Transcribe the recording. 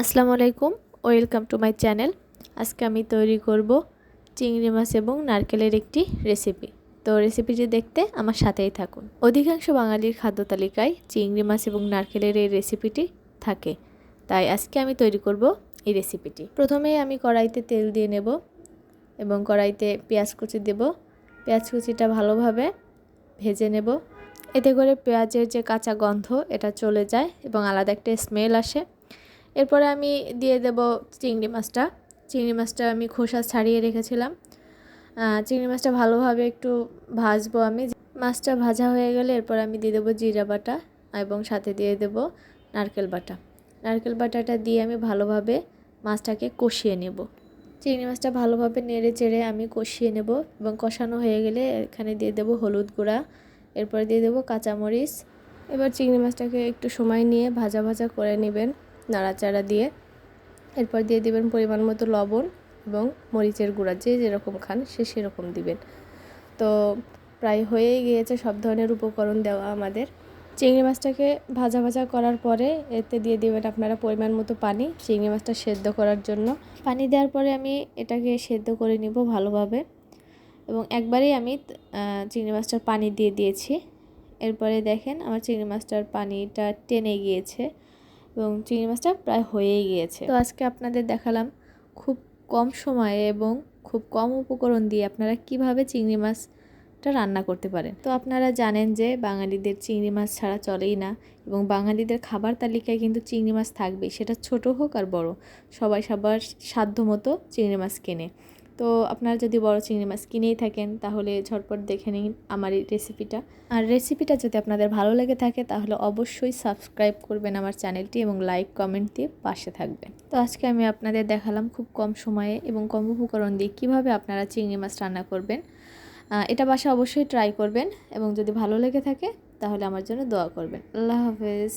আসসালামু আলাইকুম, welcome to my channel. আজকে আমি তৈরি করব চিংড়ি মাছ এবং নারকেলের একটি রেসিপি। তো রেসিপিটি দেখতে আমার সাথেই থাকুন। অধিকাংশ বাঙালির খাদ্য তালিকায় চিংড়ি মাছ এবং নারকেলের এই রেসিপিটি থাকে। তাই আজকে আমি তৈরি করব এই রেসিপিটি। প্রথমে আমি কড়াইতে তেল দিয়ে নেব এবং কড়াইতে পেঁয়াজ কুচি দেব। পেঁয়াজ কুচিটা ভালোভাবে ভেজে নেব। এতে করে পেঁয়াজের যে কাঁচা গন্ধ, এটা চলে যায় এবং আলাদা একটা স্মেল আসে। এরপরে আমি দিয়ে দেব চিংড়ি মাছটা। চিংড়ি মাছটা আমি খোসা ছাড়িয়ে রেখেছিলাম। চিংড়ি মাছটা ভালোভাবে একটু ভাজবো আমি। মাছটা ভাজা হয়ে গেলে এরপর আমি দিয়ে দেবো জিরা বাটা এবং সাথে দিয়ে দেব নারকেল বাটা। নারকেল বাটাটা দিয়ে আমি ভালোভাবে মাছটাকে কষিয়ে নেব। চিংড়ি মাছটা ভালোভাবে নেড়ে চেড়ে আমি কষিয়ে নেব এবং কষানো হয়ে গেলে এখানে দিয়ে দেবো হলুদ গুঁড়া। এরপরে দিয়ে দেবো কাঁচামরিচ। এবার চিংড়ি মাছটাকে একটু সময় নিয়ে ভাজা ভাজা করে নেবেন। নাড়াচাড়া দিয়ে এরপর দিয়ে দেবেন পরিমাণ মতো লবণ এবং মরিচের গুঁড়া। যে যেরকম খান সে সেরকম দিবেন। তো প্রায় হয়েই গিয়েছে, সব ধরনের উপকরণ দেওয়া আমাদের। চিংড়ি মাছটাকে ভাজা ভাজা করার পরে এতে দিয়ে দেবেন আপনারা পরিমাণ মতো পানি। চিংড়ি মাছটা সেদ্ধ করার জন্য। পানি দেওয়ার পরে আমি এটাকে সেদ্ধ করে নিব ভালোভাবে। এবং একবারেই আমি চিংড়ি মাছটার পানি দিয়ে দিয়েছি। এরপরে দেখেন আমার চিংড়ি মাছটার পানিটা টেনে গিয়েছে। এবং চিংড়ি মাছটা প্রায় হয়েই গিয়েছে। তো আজকে আপনাদের দেখালাম খুব কম সময়ে এবং খুব কম উপকরণ দিয়ে আপনারা কীভাবে চিংড়ি মাছটা রান্না করতে পারেন। তো আপনারা জানেন যে বাঙালিদের চিংড়ি মাছ ছাড়া চলেই না এবং বাঙালিদের খাবার তালিকায় কিন্তু চিংড়ি মাছ থাকবেই। সেটা ছোট হোক আর বড়, সবাই সবার সাধ্য মতো চিংড়ি মাছ কেনে। তো আপনারা যদি বড় চিংড়ি মাছ কিনেই থাকেন, তাহলে ঝটপট দেখে নিন আমার এই রেসিপিটা আর রেসিপিটা যদি আপনাদের ভালো লেগে থাকে, তাহলে অবশ্যই সাবস্ক্রাইব করবেন আমার চ্যানেলটি এবং লাইক কমেন্ট দিয়ে পাশে থাকবেন। তো আজকে আমি আপনাদের দেখালাম খুব কম সময়ে এবং কম উপকরণ দিয়ে কীভাবে আপনারা চিংড়ি মাছ রান্না করবেন। এটা বাসা অবশ্যই ট্রাই করবেন এবং যদি ভালো লেগে থাকে, তাহলে আমার জন্য দোয়া করবেন। আল্লাহ হাফেজ।